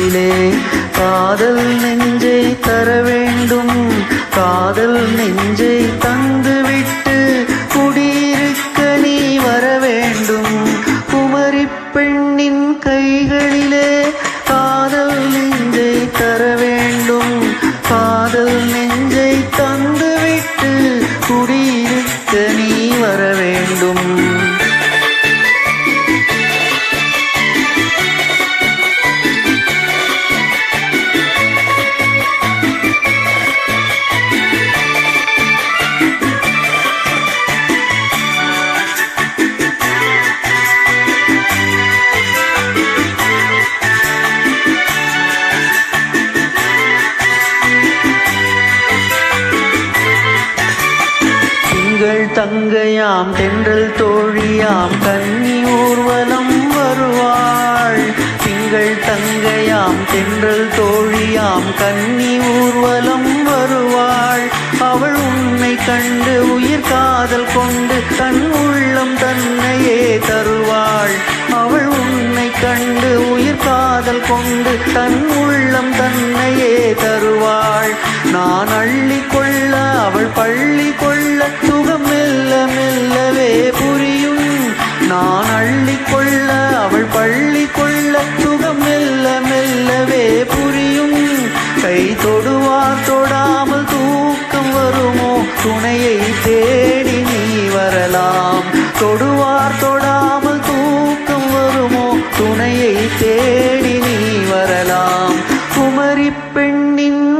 காதலிலே காதல் நெஞ்சை தர வேண்டும். காதல் நெஞ்சை தங்கையாம் தென்றல் தோழியாம் கன்னி ஊர்வலம் வருவாள். திங்கள் தங்கையாம் தென்றல் தோழியாம் கன்னி ஊர்வலம் வருவாள். அவள் உன்னை கண்டு உயிர் காதல் கொண்டு தன் உள்ளம் தன்னையே தருவாள். அவள் உன்னை கண்டு உயிர் காதல் கொண்டு தன் அவள் பள்ளி கொள்ள சுகம் மெல்ல மெல்லவே புரியும். நான் அள்ளி கொள்ள அவள் பள்ளி கொள்ள சுகம் மெல்ல மெல்லவே புரியும். கை தொடுவார் தொடாமல் தூக்கம் வருமோ? துணையை தேடி நீ வரலாம். தொடுவார் தொடாமல் தூக்கம் வருமோ? துணையை தேடி நீ வரலாம். குமரி பெண்ணின்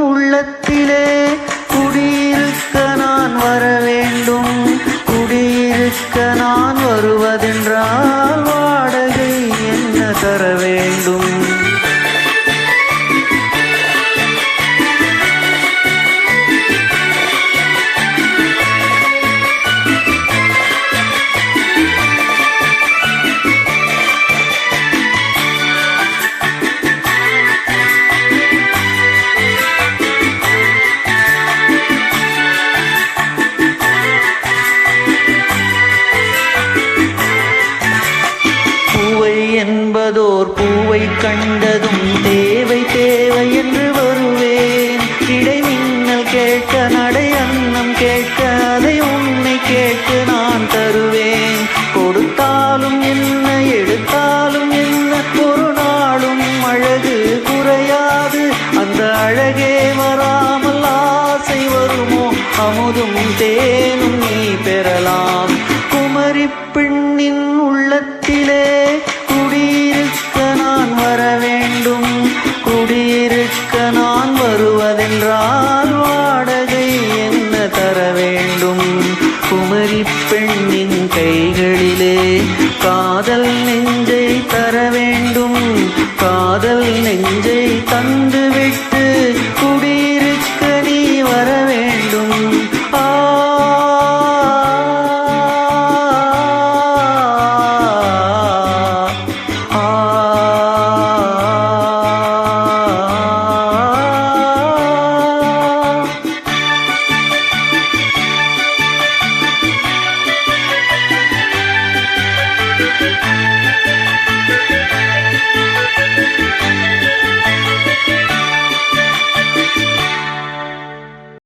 கண்டதும் தேவை தேவை என்று வருவேன். இடை மின்னல் கேட்க நடை அன்னம் கேட்க அதை உன்னை கேட்டு நான் தருவேன். கொடுத்தாலும் என்ன எடுத்தாலும் என்ன ஒரு நாளும் அழகு குறையாது. அந்த அழகே வராமல் ஆசை வருமோ? அமுதும் தேனும் நீ பெறலாம். வளர வேண்டும். குமரி பெண்ணின் கைகளிலே காதல் நெஞ்சை தர வேண்டும். காதல் நெஞ்சை Bye.